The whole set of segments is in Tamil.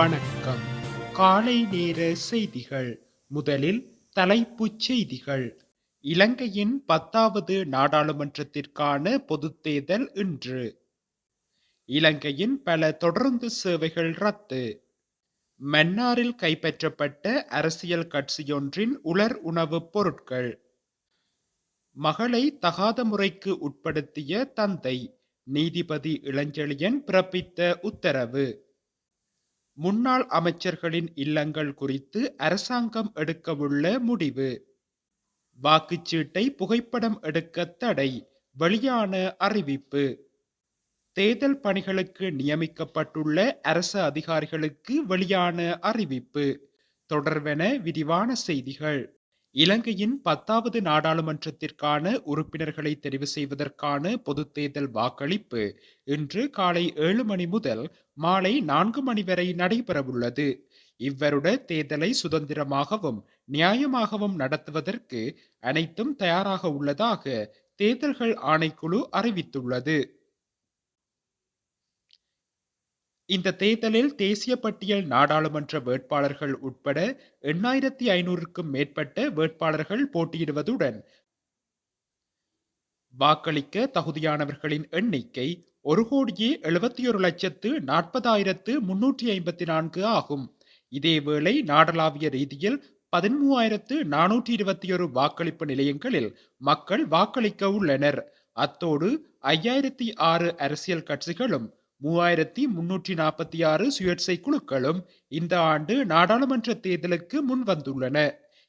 வணக்கம். காலை நேர செய்திகள். முதலில் தலைப்புச் செய்திகள். இலங்கையின் பத்தாவது நாடாளுமன்றத்திற்கான பொதுத் தேர்தல் இன்று. இலங்கையின் பல தொடர்ந்து சேவைகள் ரத்து. மன்னாரில் கைப்பற்றப்பட்ட அரசியல் கட்சியொன்றின் உலர் உணவுப் பொருட்கள். மகளை தகாத முறைக்கு உட்படுத்திய தந்தை. நீதிபதி இளஞ்செழியன் பிறப்பித்த உத்தரவு. முன்னாள் அமைச்சர்களின் இல்லங்கள் குறித்து அரசாங்கம் எடுக்கவுள்ள முடிவு. வாக்குச்சீட்டை புகைப்படம் எடுக்க தடை வெளியான அறிவிப்பு. தேர்தல் பணிகளுக்கு நியமிக்கப்பட்டுள்ள அரசு அதிகாரிகளுக்கு வெளியான அறிவிப்பு. தொடர்வென விரிவான செய்திகள். இலங்கையின் பத்தாவது நாடாளுமன்றத்திற்கான உறுப்பினர்களை தெரிவு செய்வதற்கான பொதுத் தேர்தல் வாக்களிப்பு இன்று காலை ஏழு மணி முதல் மாலை நான்கு மணி வரை நடைபெறவுள்ளது. இவ்வருட தேர்தலை சுதந்திரமாகவும் நியாயமாகவும் நடத்துவதற்கு அனைத்தும் தயாராக உள்ளதாக தேர்தல்கள் ஆணைக்குழு அறிவித்துள்ளது. இந்த தேர்தலில் தேசிய பட்டியல் நாடாளுமன்ற வேட்பாளர்கள் உட்பட எண்ணாயிரத்தி ஐநூறுக்கும் மேற்பட்ட வேட்பாளர்கள் போட்டியிடுவதுடன் வாக்களிக்க தகுதியானவர்களின் எண்ணிக்கை ஒரு கோடியே எழுபத்தி ஒரு லட்சத்து நாற்பதாயிரத்து முன்னூற்றி ஐம்பத்தி நான்கு ஆகும். இதேவேளை நாடளாவிய ரீதியில் பதிமூவாயிரத்து நானூற்றி இருபத்தி ஒரு வாக்களிப்பு நிலையங்களில் மக்கள் வாக்களிக்க உள்ளனர். அத்தோடு ஐயாயிரத்தி ஆறு அரசியல் கட்சிகளும் மூவாயிரத்தி முன்னூற்றி நாற்பத்தி ஆறு சுயேட்சை குழுக்களும் இந்த ஆண்டு நாடாளுமன்ற தேர்தலுக்கு முன் வந்துள்ளன.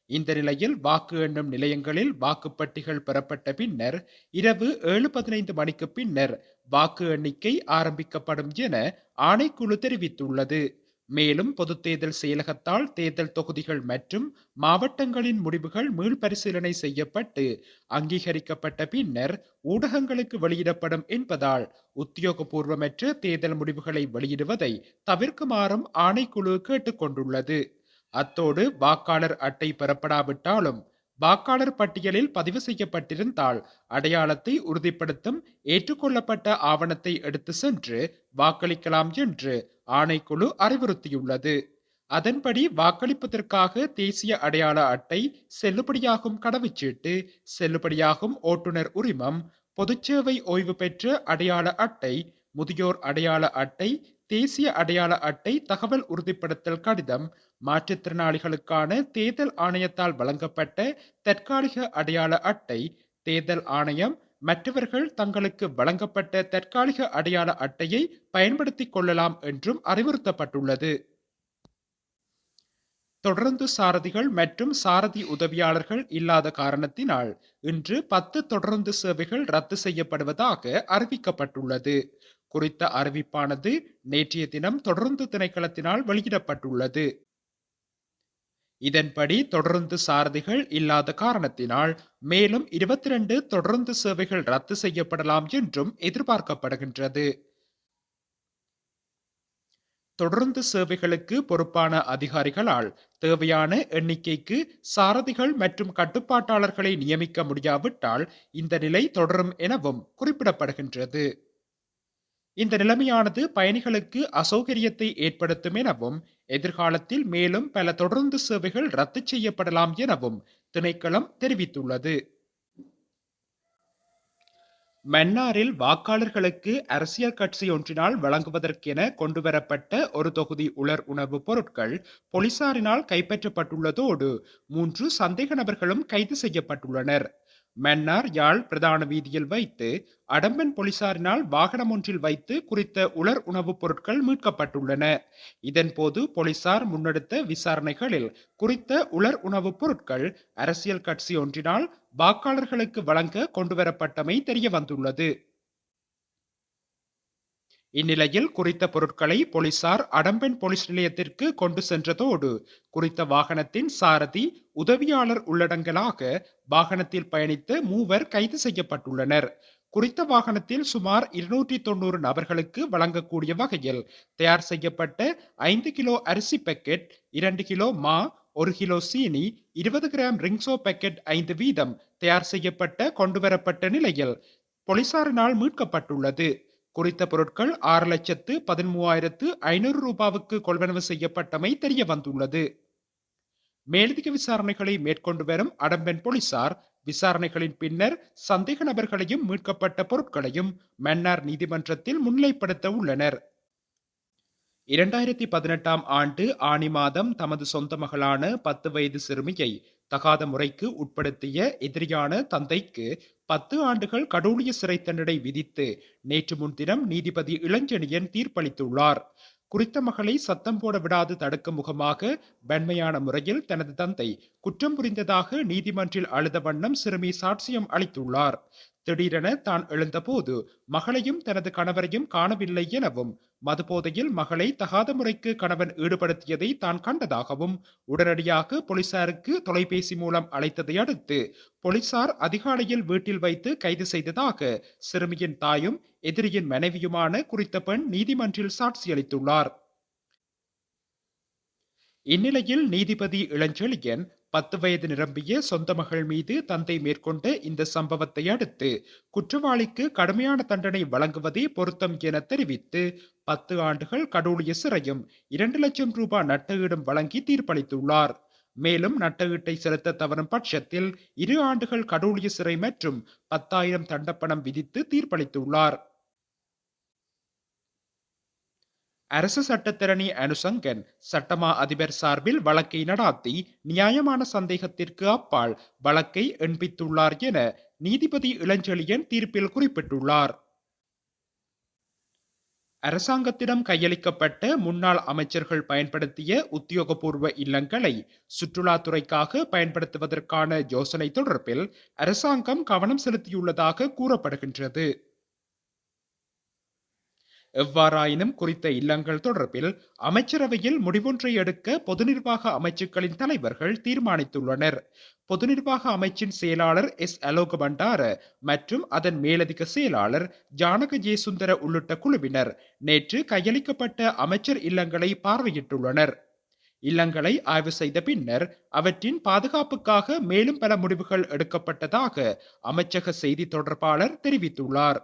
இந்த நிலையில் வாக்கு எண்ணும் நிலையங்களில் வாக்குப்பட்டிகள் பெறப்பட்ட பின்னர் இரவு ஏழு பதினைந்து மணிக்கு பின்னர் வாக்கு எண்ணிக்கை ஆரம்பிக்கப்படும் என ஆணைக்குழு தெரிவித்துள்ளது. மேலும் பொது தேர்தல் செயலகத்தால் தேர்தல் தொகுதிகள் மற்றும் மாவட்டங்களின் முடிவுகள் மீள்பரிசீலனை செய்யப்பட்டு அங்கீகரிக்கப்பட்ட பின்னர் ஊடகங்களுக்கு வெளியிடப்படும் என்பதால் உத்தியோகபூர்வமற்ற தேர்தல் முடிவுகளை வெளியிடுவதை தவிர்க்குமாறும் ஆணைக்குழு கேட்டுக்கொண்டுள்ளது. அத்தோடு வாக்காளர் அட்டை பெறப்படாவிட்டாலும் வாக்காளர் பட்டியலில் பதிவு செய்யப்பட்டிருந்தால் அடையாளத்தை உறுதிப்படுத்தும் ஏற்றுக்கொள்ளப்பட்ட ஆவணத்தை எடுத்து சென்று வாக்களிக்கலாம் என்று ஆணைக்குழு அறிவுறுத்தியுள்ளது. அதன்படி வாக்களிப்பதற்காக தேசிய அடையாள அட்டை செல்லுபடியாகும் கடவுச்சீட்டு செல்லுபடியாகும் ஓட்டுநர் உரிமம் பொதுச்சேவை ஓய்வு பெற்ற அடையாள அட்டை முதியோர் அடையாள அட்டை தேசிய அடையாள அட்டை தகவல் உறுதிப்படுத்தல் கடிதம் மாற்றுத்திறனாளிகளுக்கான தேர்தல் ஆணையத்தால் வழங்கப்பட்ட தற்காலிக அடையாள அட்டை. தேர்தல் ஆணையம் மற்றவர்கள் தங்களுக்கு வழங்கப்பட்ட தற்காலிக அடையாள அட்டையை பயன்படுத்திக் கொள்ளலாம் என்றும் அறிவுறுத்தப்பட்டுள்ளது. தொடர்ந்து சாரதிகள் மற்றும் சாரதி உதவியாளர்கள் இல்லாத காரணத்தினால் இன்று பத்து தொடர்ந்து சேவைகள் ரத்து செய்யப்படுவதாக அறிவிக்கப்பட்டுள்ளது. குறித்த அறிவிப்பானது நேற்றைய தினம் தொடர்ந்து திணைக்களத்தினால் வெளியிடப்பட்டுள்ளது. இதன்படி தொடர்ந்து சாரதிகள் இல்லாத காரணத்தினால் மேலும் இருபத்தி ரெண்டு தொடர்ந்து சேவைகள் ரத்து செய்யப்படலாம் என்றும் எதிர்பார்க்கப்படுகின்றது. தொடர்ந்து சேவைகளுக்கு பொறுப்பான அதிகாரிகளால் தேவையான எண்ணிக்கைக்கு சாரதிகள் மற்றும் கட்டுப்பாட்டாளர்களை நியமிக்க முடியாவிட்டால் இந்த நிலை தொடரும் எனவும் குறிப்பிடப்படுகின்றது. இந்த நிலைமையானது பயணிகளுக்கு அசௌகரியத்தை ஏற்படுத்தும் எனவும் எதிர்காலத்தில் மேலும் பல தொடர்ந்து சேவைகள் ரத்து செய்யப்படலாம் எனவும் திணைக்களம் தெரிவித்துள்ளது. மன்னாரில் வாக்காளர்களுக்கு அரசியல் கட்சி ஒன்றினால் வழங்குவதற்கென கொண்டுவரப்பட்ட ஒரு தொகுதி உலர் உணவுப் பொருட்கள் போலீசாரினால் கைப்பற்றப்பட்டுள்ளதோடு மூன்று சந்தேக நபர்களும் கைது செய்யப்பட்டுள்ளனர். மன்னார் யாழ் பிரதான வீதியில் வைத்து அடம்பன் போலீசாரினால் வாகனம் ஒன்றில் வைத்து குறித்த உலர் உணவுப் பொருட்கள் மீட்கப்பட்டுள்ளன. இதன்போது போலீசார் முன்னெடுத்த விசாரணைகளில் குறித்த உலர் உணவுப் பொருட்கள் அரசியல் கட்சி ஒன்றினால் வாக்காளர்களுக்கு வழங்க கொண்டுவரப்பட்டமை தெரிய வந்துள்ளது இந்நிலையில் குறித்த பொருட்களை போலீசார் அடம்பெண் போலீஸ் நிலையத்திற்கு கொண்டு சென்றதோடு குறித்த வாகனத்தின் சாரதி உதவியாளர் உள்ளடங்கலாக வாகனத்தில் பயணித்து மூவர் கைது செய்யப்பட்டுள்ளனர். குறித்த வாகனத்தில் சுமார் இருநூற்றி தொண்ணூறு நபர்களுக்கு வழங்கக்கூடிய வகையில் தயார் செய்யப்பட்ட ஐந்து கிலோ அரிசி பேக்கெட் இரண்டு கிலோ மா ஒரு கிலோ சீனி இருபது கிராம் ரிங்சோ பேக்கெட் ஐந்து வீதம் தயார் செய்யப்பட்ட கொண்டுவரப்பட்ட நிலையில் போலீசாரினால் மீட்கப்பட்டுள்ளது. குறித்த பொருட்கள் ஆறு லட்சத்து பதிமூவாயிரத்து ஐநூறு ரூபாவுக்கு கொள்வனவு செய்யப்பட்டமை தெரிய வந்துள்ளது. மேலதிக விசாரணைகளை மேற்கொண்டு வரும் அடம்பென் போலீசார் விசாரணைகளின் பின்னர் சந்தேக நபர்களையும் மீட்கப்பட்ட பொருட்களையும் மன்னார் நீதிமன்றத்தில் முன்னிலைப்படுத்த உள்ளனர். இரண்டாயிரத்தி பதினெட்டாம் ஆண்டு ஆணி மாதம் தமது சொந்த மகளான பத்து வயது சிறுமியை தகாத முறைக்கு உட்படுத்திய எதிரியான தந்தைக்கு பத்து ஆண்டுகள் கடூழிய சிறை தண்டனை விதித்து நேற்று முன்தினம் நீதிபதி இளஞ்செழியன் தீர்ப்பளித்துள்ளார். குறித்த மகளை சத்தம் போட விடாது தடுக்கும் முகமாக வன்மையான முறையில் தனது தந்தை குற்றம் புரிந்ததாக நீதிமன்றில் அழுத வண்ணம் சிறுமி சாட்சியம் அளித்துள்ளார். திடீரென தான் எழுந்தபோது மகளையும் தனது கணவரையும் காணவில்லை எனவும் மதுபோதையில் மகளை தகாத முறைக்கு கணவன் ஈடுபடுத்தியதை தான் கண்டதாகவும் உடனடியாக போலீசாருக்கு தொலைபேசி மூலம் அழைத்ததை அடுத்து போலீசார் அதிகாலையில் வீட்டில் வைத்து கைது செய்ததாக சிறுமியின் தாயும் எதிரியின் மனைவியுமான குறித்த பெண் நீதிமன்றில் சாட்சியளித்துள்ளார். இந்நிலையில் நீதிபதி இளஞ்செழியன் பத்து வயது நிரம்பிய சொந்த மகள் மீது தந்தை மேற்கொண்ட இந்த சம்பவத்தை அடுத்து குற்றவாளிக்கு கடுமையான தண்டனை வழங்குவதே பொருத்தம் என தெரிவித்து பத்து ஆண்டுகள் கடூழிய சிறையும் இரண்டு லட்சம் ரூபாய் நட்டஈடும் வழங்கி தீர்ப்பளித்துள்ளார். மேலும் நட்டஈட்டை செலுத்த தவறும் பட்சத்தில் இரு ஆண்டுகள் கடூழிய சிறை மற்றும் பத்தாயிரம் தண்டப்பணம் விதித்து தீர்ப்பளித்துள்ளார். அரசு சட்டத்திரணி அனுசங்கன் சட்டமா அதிபர் சார்பில் வழக்கை நடாத்தி நியாயமான சந்தேகத்திற்கு அப்பால் வழக்கை எண்பித்துள்ளார் என நீதிபதி இளஞ்செழியன் தீர்ப்பில் குறிப்பிட்டுள்ளார். அரசாங்கத்திடம் கையளிக்கப்பட்ட முன்னாள் அமைச்சர்கள் பயன்படுத்திய உத்தியோகபூர்வ இல்லங்களை சுற்றுலாத்துறைக்காக பயன்படுத்துவதற்கான யோசனை தொடர்பில் அரசாங்கம் கவனம் செலுத்தியுள்ளதாக கூறப்படுகின்றது. எவ்வாறாயினும் குறித்த இல்லங்கள் தொடர்பில் அமைச்சரவையில் முடிவொன்றை எடுக்க பொது நிர்வாக அமைச்சுக்களின் தலைவர்கள் தீர்மானித்துள்ளனர். பொது நிர்வாக அமைச்சின் செயலாளர் எஸ். அலோக பண்டார மற்றும் அதன் மேலதிக செயலாளர் ஜானக ஜெயசுந்தர உள்ளிட்ட குழுவினர் நேற்று கையளிக்கப்பட்ட அமைச்சர் இல்லங்களை பார்வையிட்டுள்ளனர். இல்லங்களை ஆய்வு செய்த பின்னர் அவற்றின் பாதுகாப்புக்காக மேலும் பல முடிவுகள் எடுக்கப்பட்டதாக அமைச்சக செய்தி தொடர்பாளர் தெரிவித்துள்ளார்.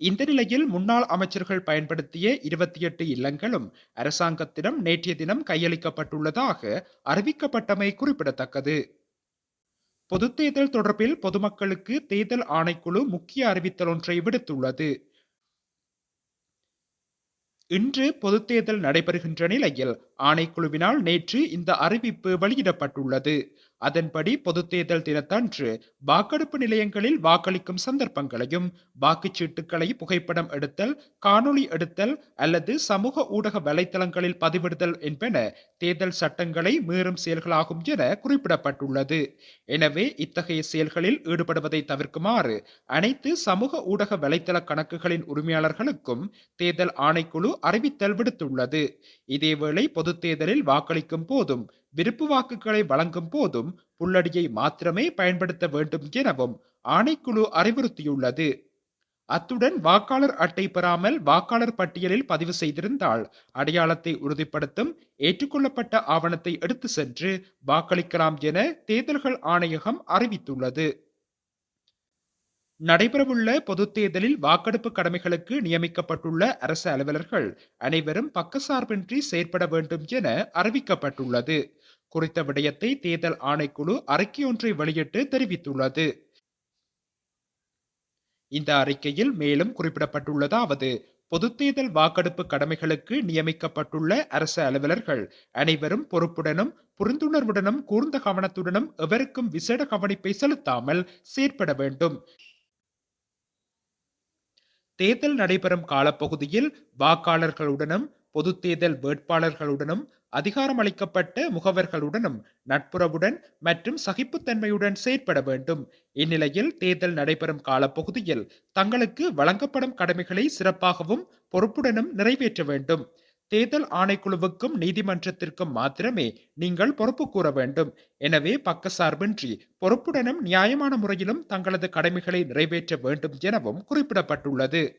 இந்த நிலையில் முன்னாள் அமைச்சர்கள் பயன்படுத்திய இருபத்தி எட்டு இல்லங்களும் அரசாங்கத்திடம் நேற்றைய தினம் கையளிக்கப்பட்டுள்ளதாக அறிவிக்கப்பட்டமை குறிப்பிடத்தக்கது. பொது தேர்தல் தொடர்பில் பொதுமக்களுக்கு தேர்தல் ஆணைக்குழு முக்கிய அறிவித்தல் ஒன்றை விடுத்துள்ளது. இன்று பொது தேர்தல் நடைபெறுகின்ற நிலையில் ஆணைக்குழுவினால் நேற்று இந்த அறிவிப்பு வெளியிடப்பட்டுள்ளது. அதன்படி பொது தேர்தல் தினத்தன்று வாக்கெடுப்பு நிலையங்களில் வாக்களிக்கும் சந்தர்ப்பங்களையும் வாக்குச்சீட்டுகளை புகைப்படம் எடுத்தல் காணொளி எடுத்தல் அல்லது சமூக ஊடக வலைத்தளங்களில் பதிவிடுதல் என்பன தேர்தல் சட்டங்களை மீறும் செயல்களாகும் என குறிப்பிடப்பட்டுள்ளது. எனவே இத்தகைய செயல்களில் ஈடுபடுவதை தவிர்க்குமாறு அனைத்து சமூக ஊடக வலைத்தள கணக்குகளின் உரிமையாளர்களுக்கும் தேர்தல் ஆணைக்குழு அறிவித்தல் விடுத்துள்ளது. இதேவேளை பொது தேர்தலில் வாக்களிக்கும் போதும் விருப்பு வாக்குகளை வழங்கும் போதும் புல்லடியை மாத்திரமே பயன்படுத்த வேண்டும் எனவும் ஆணைக்குழு அறிவுறுத்தியுள்ளது. அத்துடன் வாக்காளர் அட்டை பெறாமல் வாக்காளர் பட்டியலில் பதிவு செய்திருந்தால் அடையாளத்தை உறுதிப்படுத்தும் ஏற்றுக்கொள்ளப்பட்ட ஆவணத்தை எடுத்து சென்று வாக்களிக்கலாம் என தேர்தல்கள் ஆணையகம் அறிவித்துள்ளது. நடைபெறவுள்ள பொதுத் தேர்தலில் வாக்கெடுப்பு கடமைகளுக்கு நியமிக்கப்பட்டுள்ள அரசு அலுவலர்கள் அனைவரும் பக்கசார்பின்றி செயற்பட வேண்டும் என அறிவிக்கப்பட்டுள்ளது. குறித்த விடயத்தை தேர்தல் ஆணைக்குழு அறிக்கையொன்றை வெளியிட்டு தெரிவித்துள்ளது. இந்த அறிக்கையில் மேலும் குறிப்பிடப்பட்டுள்ளதாவது பொதுத்தேர்தல் வாக்கெடுப்பு கடமைகளுக்கு நியமிக்கப்பட்டுள்ள அரசு அலுவலர்கள் அனைவரும் பொறுப்புடனும் புரிந்துணர்வுடனும் கூர்ந்த கவனத்துடனும் எவருக்கும் விசேட கவனிப்பை செலுத்தாமல் செயற்பட வேண்டும். தேர்தல் நடைபெறும் காலப்பகுதியில் வாக்காளர்களுடனும் பொது தேர்தல் வேட்பாளர்களுடனும் அதிகாரமளிக்கப்பட்ட முகவர்களுடனும் நட்புறவுடன் மற்றும் சகிப்புத்தன்மையுடன் செயற்பட வேண்டும். இந்நிலையில் தேர்தல் நடைபெறும் காலப்பகுதியில் தங்களுக்கு வழங்கப்படும் கடமைகளை சிறப்பாகவும் பொறுப்புடனும் நிறைவேற்ற வேண்டும். தேர்தல் ஆணைக்குழுவுக்கும் நீதிமன்றத்திற்கும் மாத்திரமே நீங்கள் பொறுப்பு கூற வேண்டும். எனவே பக்கசார்பின்றி பொறுப்புடனும் நியாயமான முறையிலும் தங்களது கடமைகளை நிறைவேற்ற வேண்டும் எனவும் குறிப்பிடப்பட்டுள்ளது.